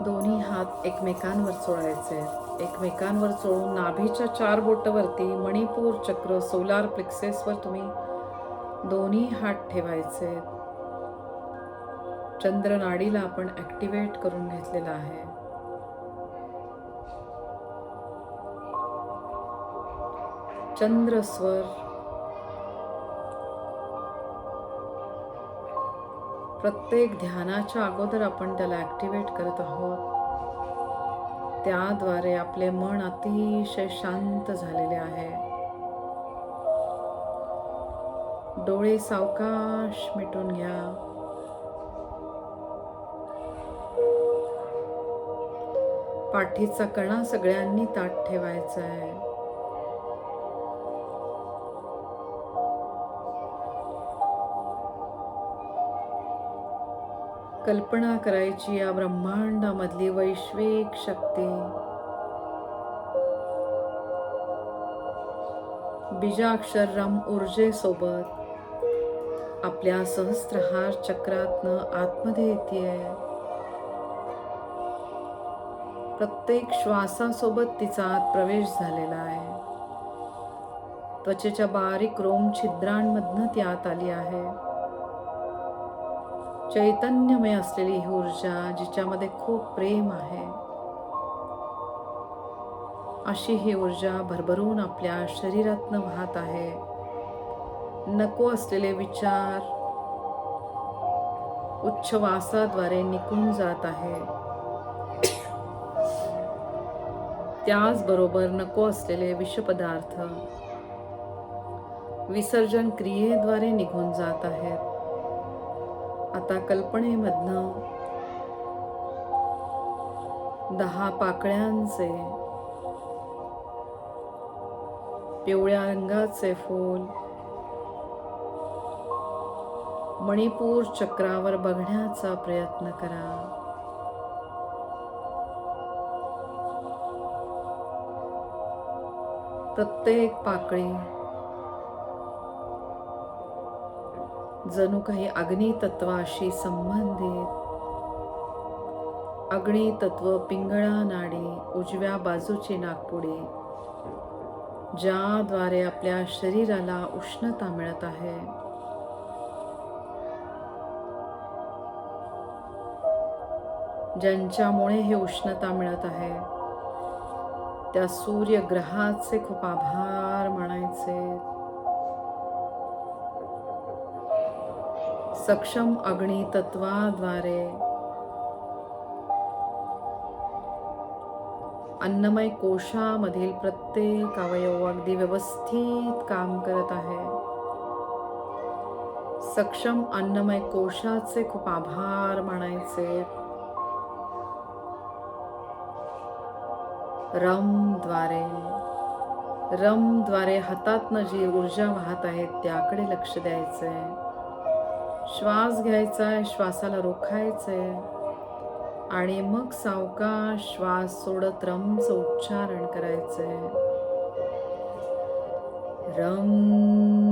दोन्ही हात एकमेकांवर चोळायचे. एकमेकांवर चोळून नाभीच्या चार बोटवरती मणिपूर चक्र सोलार प्लेक्सेसवर तुम्ही दोन्ही हात ठेवायचे. चंद्रनाडीला आपण ॲक्टिवेट करून घेतलेला आहे. चंद्रस्वर प्रत्येक ध्यानाच्या अगोदर आपण त्याला ॲक्टिवेट करत आहोत. त्याद्वारे आपले मन अतिशय शांत झालेले आहे. डोळे सावकाश मिटून घ्या. पाठीचा कणा सगळ्यांनी ताट ठेवायचा आहे. कल्पना करायची या ब्रह्मांडामधली वैश्विक शक्ती. बीजाक्षर रम ऊर्जेसोबत आपल्या सहस्त्रहार चक्रातनं आतमध्ये येते प्रत्येक श्वासासोबत तिचा आत प्रवेश झालेला आहे. त्वचेच्या बारीक रोम छिद्रांमधनं ती आत आली आहे. चैतन्यमय असलेली ही ऊर्जा, जिच्यामध्ये खूप प्रेम आहे. अशी ही ऊर्जा भरभरून आपल्या शरीरातनं वाहत आहे. नको असलेले विचार उच्छवासाद्वारे निघून जात आहे. त्याचबरोबर नको असलेले विषपदार्थ विसर्जन क्रियेद्वारे निघून जात आहेत. आता कल्पनेमधनं दहा पाकळ्यांचे पिवळ्या रंगाचे फूल मणिपूर चक्रावर बघण्याचा प्रयत्न करा. प्रत्येक पाकळी जणू काही अग्नितत्वाशी संबंधित. अग्नितत्व पिंगळा नाडी उजव्या बाजूची नागपुडी ज्याद्वारे आपल्या शरीराला उष्णता मिळत आहे. ज्यांच्यामुळे हे उष्णता मिळत आहे त्या सूर्यग्रहाचे खूप आभार मानायचे. सक्षम अग्नी तत्वाद्वारे अन्नमय कोशामधील प्रत्येक अवयव अगदी व्यवस्थित काम करत आहे. सक्षम अन्नमय कोशाचे खूप आभार मानायचे. रमद्वारे. रमद्वारे हातातनं जी ऊर्जा वाहत आहे त्याकडे लक्ष द्यायचंय. श्वास घ्यायचा आहे श्वासाला रोखायचंय आणि मग सावका श्वास सोडत रमचं उच्चारण करायचंय रम.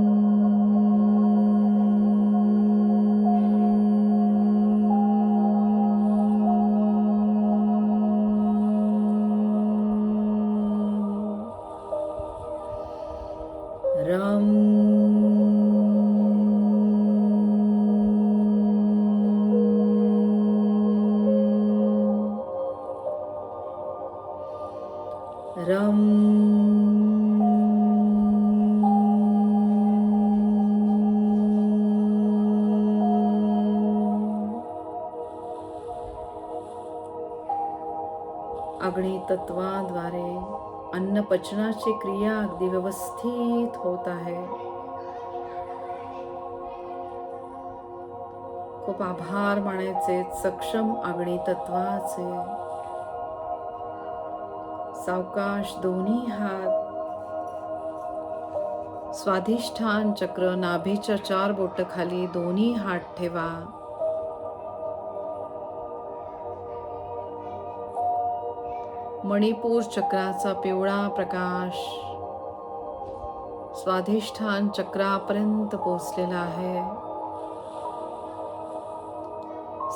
पचनाची क्रिया अगदी व्यवस्थित होत आहे. खूप आभार मानायचे सक्षम अग्नितत्वाचे सावकाश दोन्ही हात. स्वाधिष्ठान चक्र नाभीच्या चार बोट खाली दोन्ही हात ठेवा. मणिपूर चक्राचा पिवळा प्रकाश स्वाधिष्ठान चक्रापर्यंत पोचलेला आहे.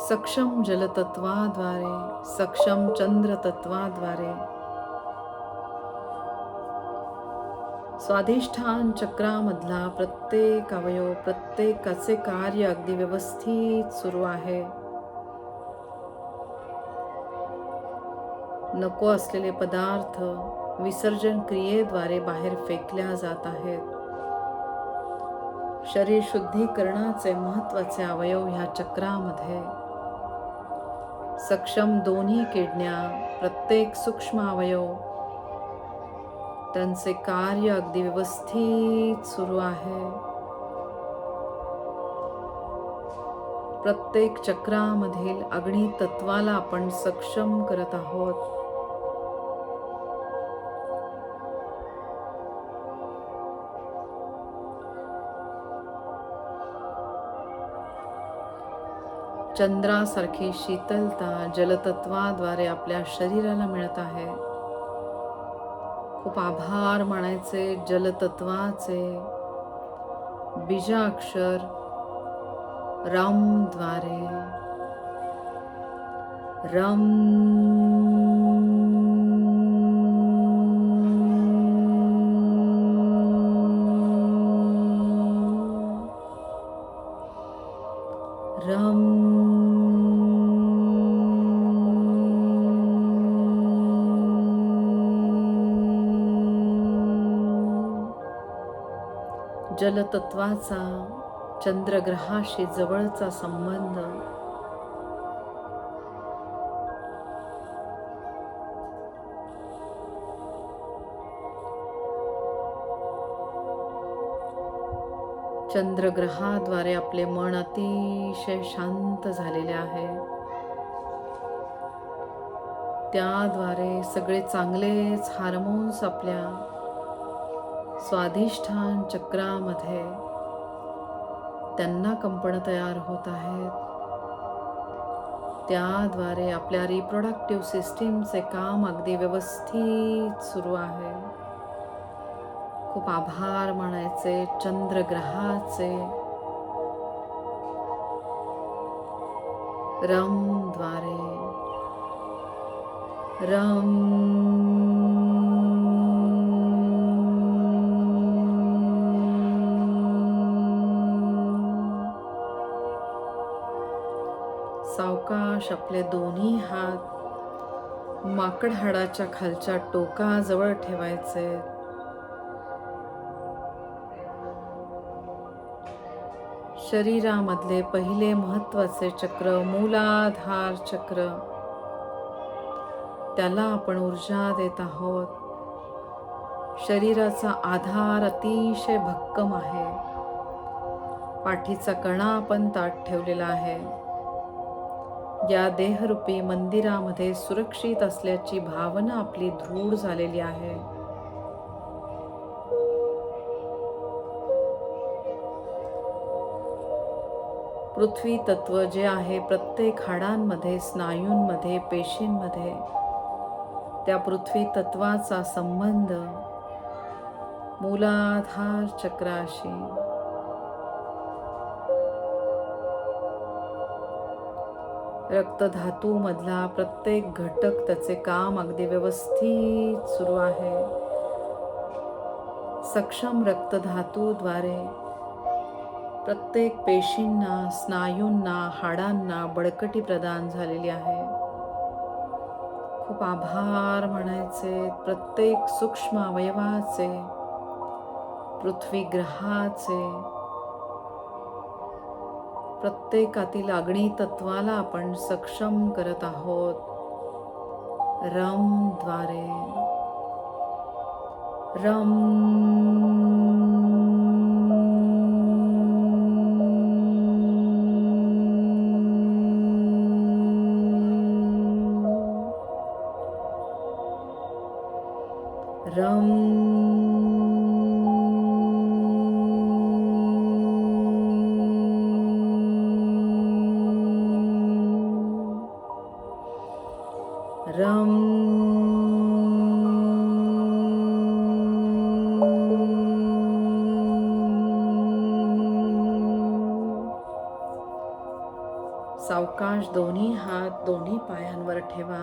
सक्षम जलतत्वाद्वारे सक्षम चंद्र तत्वाद्वारे स्वाधिष्ठान चक्रामधला प्रत्येक अवयव प्रत्येकाचे कार्य अगदी व्यवस्थित सुरू आहे. नको असलेले पदार्थ विसर्जन क्रियेद्वारे बाहेर फेकल्या जात आहेत. शरीर शुद्धीकरणाचे महत्त्वाचे अवयव ह्या चक्रामध्ये. सक्षम दोन्ही किडण्या प्रत्येक सूक्ष्म अवयव. त्यांचे कार्य अगदी व्यवस्थित सुरू आहे. प्रत्येक चक्रामधील अग्नी तत्वाला आपण सक्षम करत आहोत. चंद्रासारखी शीतलता जलतत्वाद्वारे आपल्या शरीराला मिळत आहे. खूप आभार मानायचे जलतत्वाचे. बीजाक्षर रमद्वारे. रम रम तत्वाचा चंद्रग्रहाशी जवळचा संबंध. चंद्रग्रहाद्वारे आपले मन अतिशय शांत झालेले आहे. त्याद्वारे सगळे चांगलेच हार्मोन्स आपल्या स्वाधिष्ठान चक्रामध्ये त्यांना कंपन तयार होत आहेत. त्याद्वारे आपल्या रिप्रोडक्टिव्ह सिस्टीमचे काम अगदी व्यवस्थित सुरू आहे. खूप आभार मानायचे चंद्रग्रहाचे. रमद्वारे. रम अवकाश आपले दोन्ही हात माकड हाडाच्या खालच्या टोकाजवळ ठेवायचे. शरीरामधले पहिले महत्त्वाचे चक्र मूलाधार चक्र. त्याला आपण ऊर्जा देत आहोत. शरीराचा आधार अतिशय भक्कम आहे. पाठीचा कणा आपण ताट ठेवलेला आहे. या देहरूपी मंदिरामध्ये सुरक्षित असल्याची भावना आपली दृढ झालेली आहे. पृथ्वी तत्व जे आहे प्रत्येक हाडांमध्ये स्नायूंमध्ये पेशींमध्ये त्या पृथ्वी तत्वाचा संबंध मूलाधार चक्राशी रक्तधातूमधला प्रत्येक घटक त्याचे काम अगदी व्यवस्थित सुरू आहे. सक्षम रक्तधातूद्वारे प्रत्येक पेशींना स्नायूंना हाडांना बळकटी प्रदान झालेली आहे. खूप आभार म्हणायचे प्रत्येक सूक्ष्म अवयवाचे पृथ्वी ग्रहाचे प्रत्येकातील अग्नी तत्वाला आपण सक्षम करत आहोत. रमद्वारे रम. रम. रम सावकाश दोन्ही हात दोन्ही पायांवर ठेवा.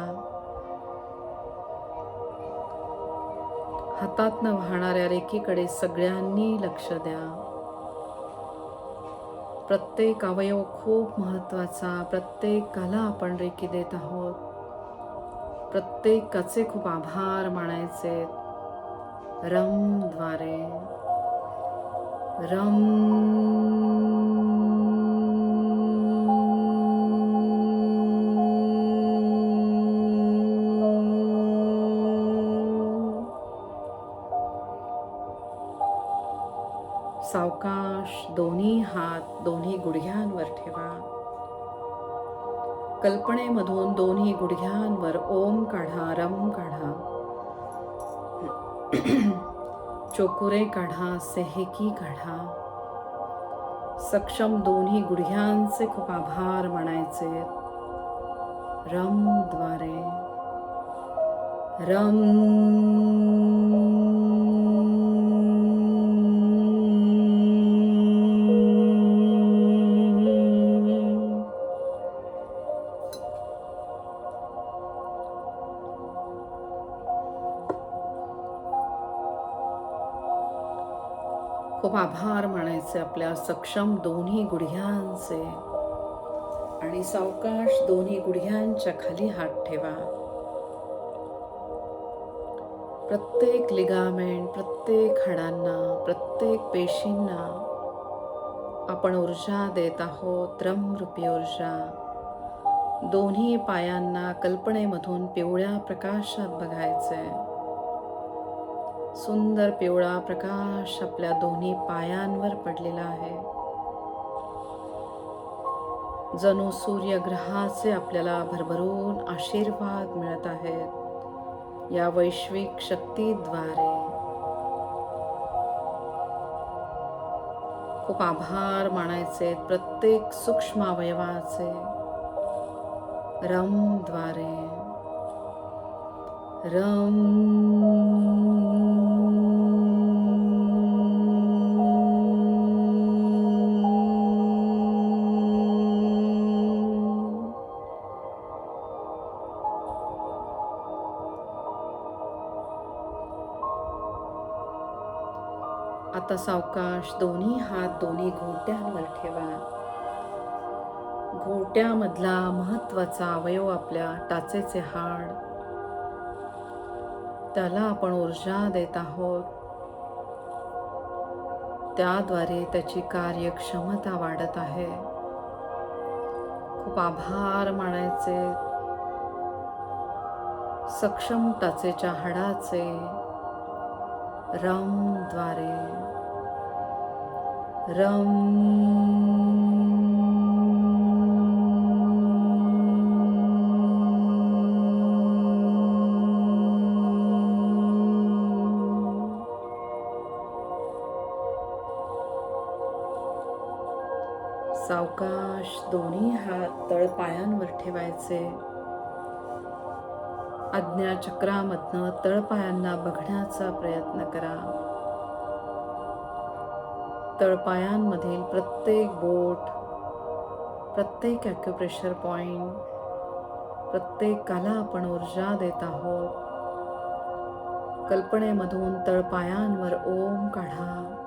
हातातनं वाहणाऱ्या रेखीकडे सगळ्यांनी लक्ष द्या. प्रत्येक अवयव खूप महत्त्वाचा प्रत्येकाला आपण रेखी देत आहोत. प्रत्येकाचे खूप आभार मानायचे. रमद्वारे रम. सावकाश दोन्ही हात दोन्ही गुडघ्यांवर ठेवा. कल्पनेमधून दोन्ही गुडघ्यांवर ओम काढा रम काढा. चोकुरे काढा सेहेकी काढा. सक्षम दोन्ही गुडघ्यांचे खूप आभार मानायचे. रमद्वारे. रम खूप आभार मानायचे आपल्या सक्षम दोन्ही गुडघ्यांचे आणि सावकाश दोन्ही गुडघ्यांच्या खाली हात ठेवा. प्रत्येक लिगामेंट प्रत्येक हाडांना प्रत्येक पेशींना आपण ऊर्जा देत आहोत रमरूपी ऊर्जा. दोन्ही पायांना कल्पनेमधून पिवळ्या प्रकाशात बघायचंय. सुंदर पिवळा प्रकाश आपल्या दोन्ही पायांवर पडलेला आहे. जणू सूर्यग्रहाचे आपल्याला भरभरून आशीर्वाद मिळत आहेत. या वैश्विक शक्तीद्वारे. खूप आभार मानायचे प्रत्येक सूक्ष्म अवयवाचे रमद्वारे. रम. आता सावकाश दोन्ही हात दोन्ही घोट्यांवर ठेवा. घोट्यामधला महत्त्वाचा अवयव आपल्या टाचेचे हाड. त्याला आपण ऊर्जा देत आहोत. त्याद्वारे त्याची कार्यक्षमता वाढत आहे. खूप आभार मानायचे. सक्षम टाचेच्या हाडाचे रमद्वारे रम। सावकाश दोन्ही हात तळपायांवर ठेवायचे. आज्ञाचक्रामधनं तळपायांना बघण्याचा प्रयत्न करा. तळपायांमधील प्रत्येक बोट, प्रत्येक ॲक्युप्रेशर पॉइंट प्रत्येकाला आपण ऊर्जा देत आहोत. कल्पनेमधून तळपायांवर ओम काढा,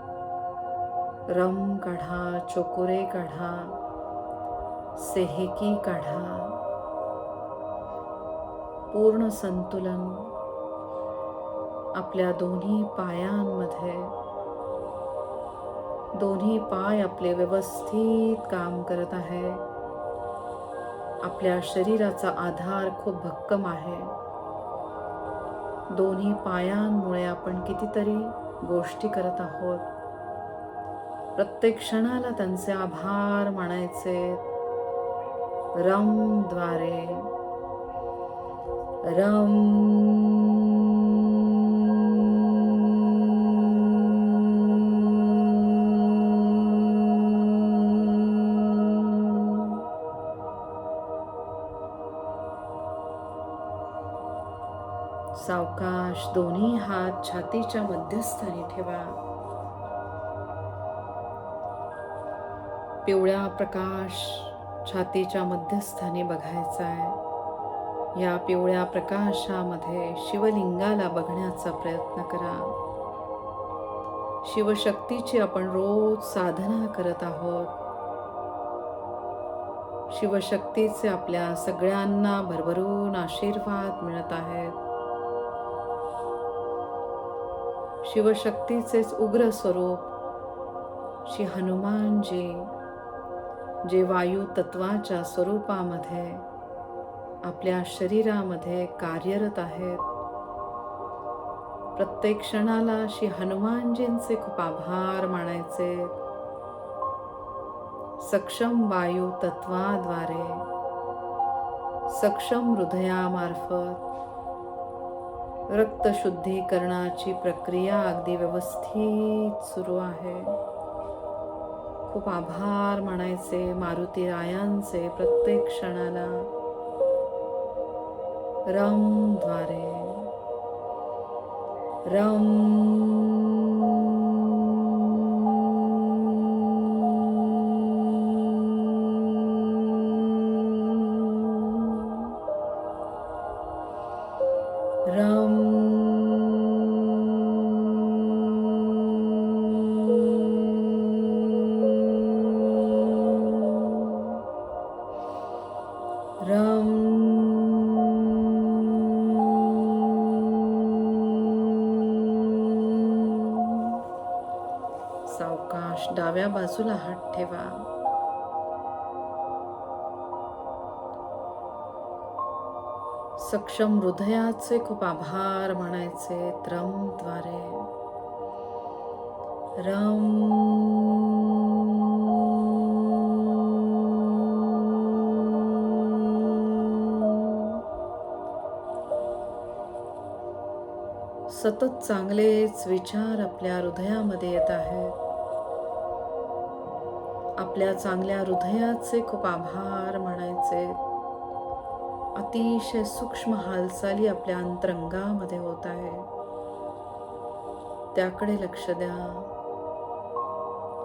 रम काढा, चोकुरे काढा, सेहेकी काढा. पूर्ण संतुलन आपल्या दोन्ही पायांमध्ये दोन्ही पाय आपले व्यवस्थित काम करत आहे. आपल्या शरीराचा आधार खूप भक्कम आहे. दोन्ही पायांमुळे आपण कितीतरी गोष्टी करत आहोत. प्रत्येक क्षणाला त्यांचे आभार मानायचे. रमद्वारे. रम सावकाश दोन्ही हात छातीच्या मध्यस्थानी ठेवा. पिवळ्या प्रकाश छातीच्या मध्यस्थानी बघायचा आहे या पिवळ्या प्रकाशामध्ये शिवलिंगाला बघण्याचा प्रयत्न करा. शिवशक्तीची आपण रोज साधना करत आहोत. शिवशक्तीचे आपल्या सगळ्यांना भरभरून आशीर्वाद मिळत आहेत. शिवशक्तीचेच उग्र स्वरूप. श्री हनुमानजी जे वायू तत्वाच्या स्वरूपामध्ये आपल्या शरीरामध्ये कार्यरत आहेत. प्रत्येक क्षणाला श्री हनुमानजींचे खूप आभार मानायचे. सक्षम वायू तत्वाद्वारे सक्षम हृदयामार्फत रक्तशुद्धीकरणाची प्रक्रिया अगदी व्यवस्थित सुरू आहे. खूप आभार म्हणायचे मारुती रायांचे प्रत्येक क्षणाला. रमद्वारे. रम रम अवकाश डाव्या बाजूला हात ठेवा. सक्षम हृदयाचे खूप आभार म्हणायचे त्रमद्वारे. रम. सतत चांगलेच विचार आपल्या हृदयामध्ये येत आहेत. आपल्या चांगल्या हृदयाचे खूप आभार मानायचे अतिशय सूक्ष्म हालचाली आपल्या अंतरंगामध्ये होत आहे. त्याकडे लक्ष द्या.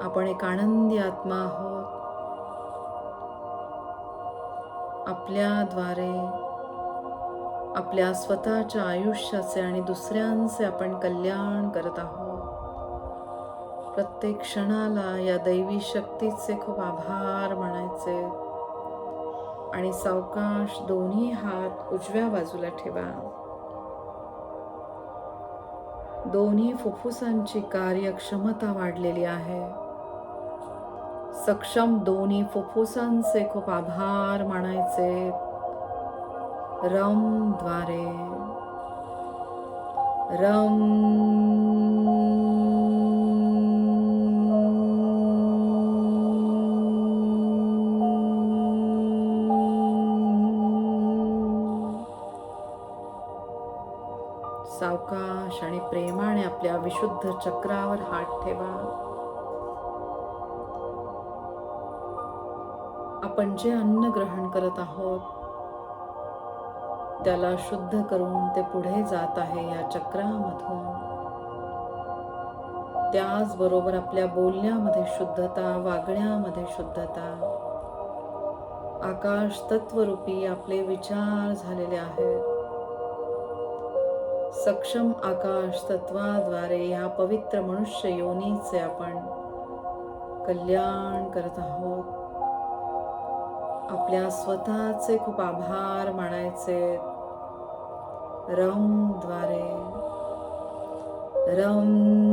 आपण एक आनंदी आत्मा आहोत. आपल्याद्वारे आपल्या स्वतःच्या आयुष्याचे आणि दुसऱ्यांचे आपण कल्याण करत आहोत. प्रत्येक क्षणाला या दैवी शक्तीचे खूप आभार म्हणायचे आणि सावकाश दोन्ही हात उजव्या बाजूला ठेवा. दोन्ही फुफ्फुसांची कार्यक्षमता वाढलेली आहे. सक्षम दोन्ही फुफ्फुसांचे खूप आभार मानायचे. रमद्वारे. रम सावकाश आणि प्रेमाने आपल्या विशुद्ध चक्रावर हात ठेवा. आपण जे अन्न ग्रहण करत आहोत त्याला शुद्ध करून ते पुढे जात आहे या चक्रामधून. त्याचबरोबर आपल्या बोलण्यामध्ये शुद्धता वागण्यामध्ये शुद्धता. आकाश तत्वरूपी आपले विचार झालेले आहेत. सक्षम आकाश तत्वाद्वारे या पवित्र मनुष्य योनीचे आपण कल्याण करत आहोत. आपल्या स्वतःचे खूप आभार मानायचे रमद्वारे. रम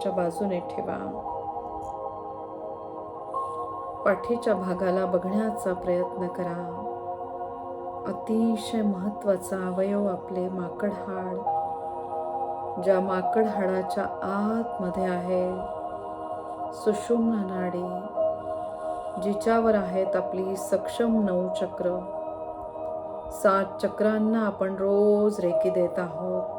मागच्या बाजूने ठेवा. पाठीच्या भागाला बघण्याचा प्रयत्न करा. अतिशय महत्त्वाचा अवयव आपले माकड हाड ज्या माकड हाडाच्या आतमध्ये आहे सुषुम्ना नाडी जिच्यावर आहेत आपली सक्षम नऊ चक्र. सात चक्रांना आपण रोज रेकी देत आहोत.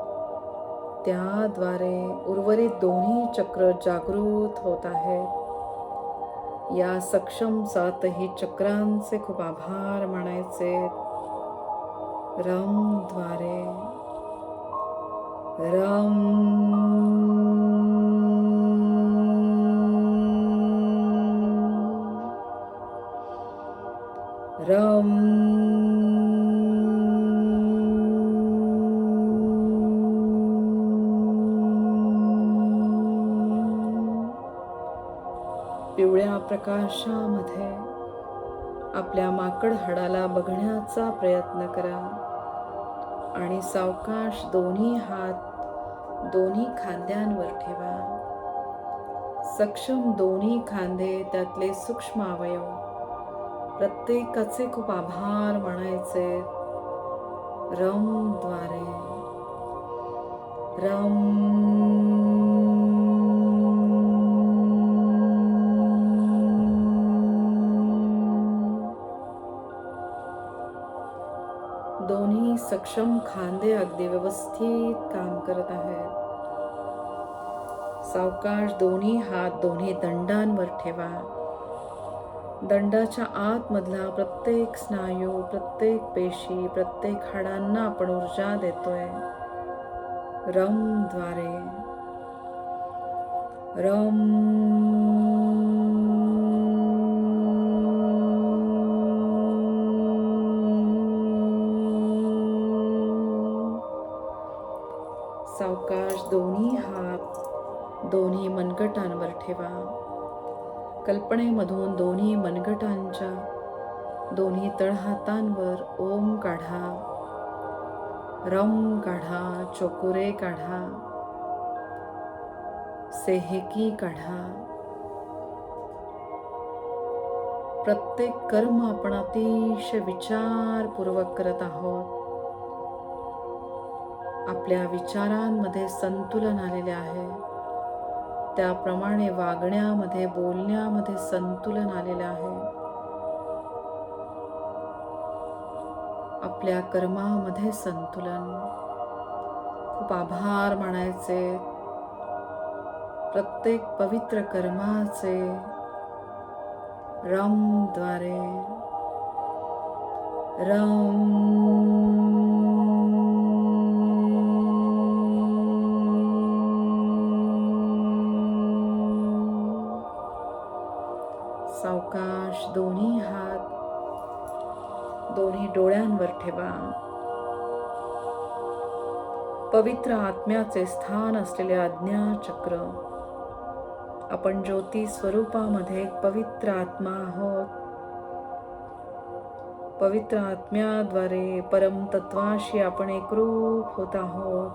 त्याद्वारे उर्वरित दोन्ही चक्र जागृत होत आहेत या सक्षम सातही चक्रांचे खूप आभार मानायचे. रमद्वारे. रम. रम. प्रकाशामध्ये. आपल्या माकड हाडाला बघण्याचा प्रयत्न करा. आणि सावकाश दोन्ही हात दोन्ही खांद्यांवर ठेवा. सक्षम दोन्ही खांदे त्यातले सूक्ष्म अवयव. प्रत्येकाचे खूप आभार मानायचे. रमद्वारे. रम सक्षम खांदे अगदी व्यवस्थित काम करत आहेत सावकाश दोन्ही हात दोन्ही दंडांवर ठेवा. दंडाच्या आतमधला प्रत्येक स्नायू प्रत्येक पेशी प्रत्येक हाडांना आपण ऊर्जा देतोय. रमद्वारे. रम ठेवा कल्पनेमधून दोन्ही मनगटांच्या दोन्ही तळहातांवर ओम काढा रम काढा चोकुरे काढा सेहेकी काढा. प्रत्येक कर्म आपण अतिशय विचारपूर्वक करत आहोत. आपल्या विचारांमध्ये संतुलन आलेले आहे. त्याप्रमाणे वागण्यामध्ये बोलण्यामध्ये संतुलन आलेलं आहे. आपल्या कर्मामध्ये संतुलन. खूप आभार मानायचे. प्रत्येक पवित्र कर्माचे रमद्वारे. रम अवकाश दोन्ही हात दोन्ही डोळ्यांवर ठेवा. पवित्र आत्म्याचे स्थान असलेले आज्ञा चक्र आपण ज्योती स्वरूपामध्ये एक पवित्र आत्मा आहोत. पवित्र आत्म्याद्वारे परमतत्वाशी आपण एकरूप होत आहोत.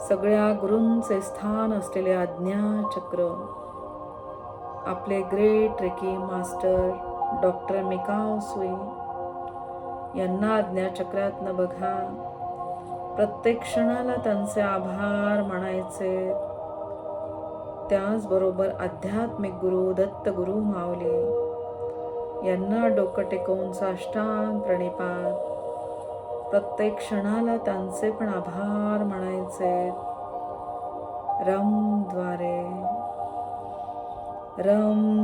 सगळ्या गुरूंचे स्थान असलेले आज्ञा चक्र आपले great reiki master doctor Mikao Usui यांना आज्ञाचक्रातनं बघा. प्रत्येक क्षणाला त्यांचे आभार मानायचे. त्याचबरोबर आध्यात्मिक गुरु दत्त गुरु माऊली यांना डोकं टेकवून साष्टांग प्रणिपात प्रत्येक क्षणाला त्यांचे पण आभार म्हणायचे रमद्वारे रम।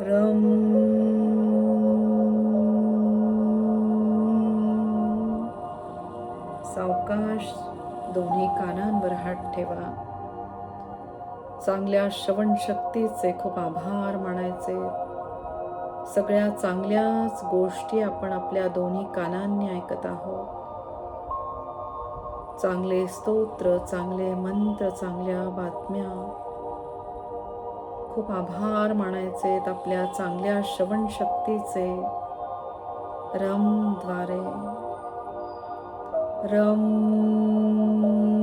रम। सावकाश दोन्ही कानांवर हात ठेवा. चांगल्या श्रवण शक्तीचे खूप आभार मानायचे. सगळ्या चांगल्याच गोष्टी आपण आपल्या दोन्ही कानांनी ऐकत आहोत. चांगले स्तोत्र चांगले मंत्र चांगल्या बातम्या. खूप आभार मानायचे आपल्या चांगल्या श्रवण शक्तीचे रमद्वारे. रम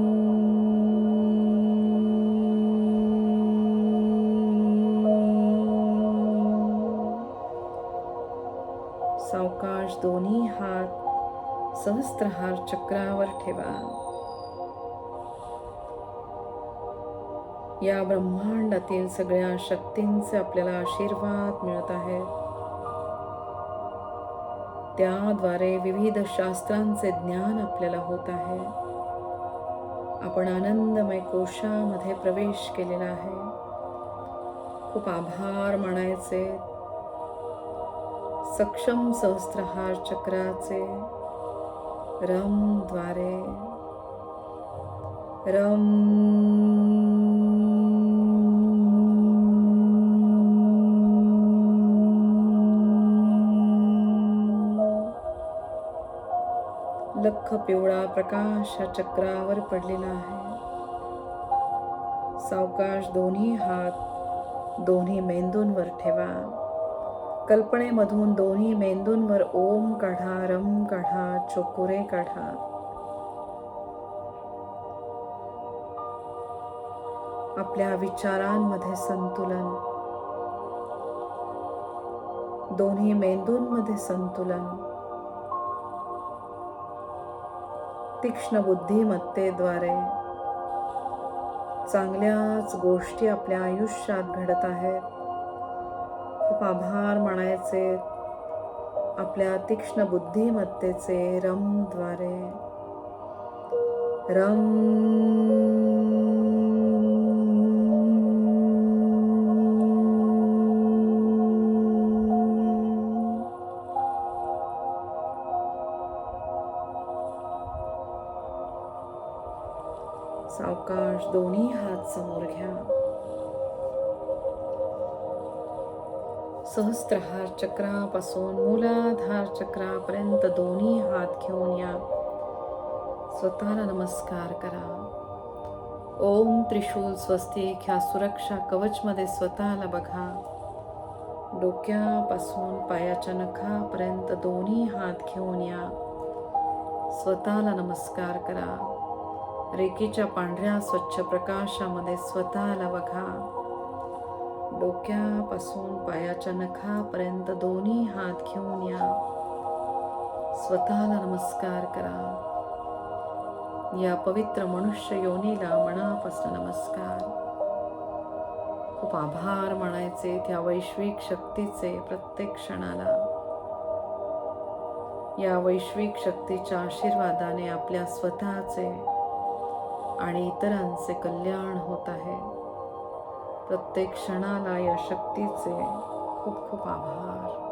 सावकाश दोन्ही हात सहस्त्रहार चक्रावर ठेवा. या ब्रह्मांडातील सगळ्या शक्तींचे आपल्याला आशीर्वाद मिळत आहेत. त्याद्वारे विविध शास्त्रांचे ज्ञान आपल्याला होत आहे. आपण आनंदमय कोशामध्ये प्रवेश केलेला आहे. खूप आभार मानायचे. सक्षम सहस्त्रहार चक्राचे रमद्वारे रम. लख पिवळा प्रकाश हा चक्रावर पडलेला आहे. सावकाश दोन्ही हात दोन्ही मेंदूंवर ठेवा. कल्पनेमधून दोन्ही मेंदूंवर ओम काढा रम काढा चोकुरे काढा. आपल्या विचारांमध्ये संतुलन. दोन्ही मेंदूंमध्ये संतुलन. तीक्ष्ण बुद्धिमत्तेद्वारे चांगल्याच गोष्टी आपल्या आयुष्यात घडत आहेत. खूप आभार मानायचे. आपल्या तीक्ष्ण बुद्धिमत्तेचे रमद्वारे. रम. सावकाश दोन्ही हात समोर घ्या. सहस्त्रहार चक्रापासून मूलाधार चक्रापर्यंत दोन्ही हात घेऊन या. स्वतःला नमस्कार करा. ओम त्रिशूल स्वस्तिक ह्या सुरक्षा कवचमध्ये स्वतःला बघा. डोक्यापासून पायाच्या नखापर्यंत दोन्ही हात घेऊन या. स्वतःला नमस्कार करा. रेकीच्या पांढऱ्या स्वच्छ प्रकाशामध्ये स्वतःला बघा. डोक्यापासून पायाच्या नखापर्यंत दोन्ही हात घेऊन या. स्वतःला नमस्कार करा. या पवित्र मनुष्य योनीला मनापासून नमस्कार. खूप आभार म्हणायचे त्या वैश्विक शक्तीचे प्रत्येक क्षणाला. या वैश्विक शक्तीच्या आशीर्वादाने आपल्या स्वतःचे आणि इतरांचे कल्याण होत आहे. प्रत्येक क्षणाला या शक्तीचे खूप खूप आभार.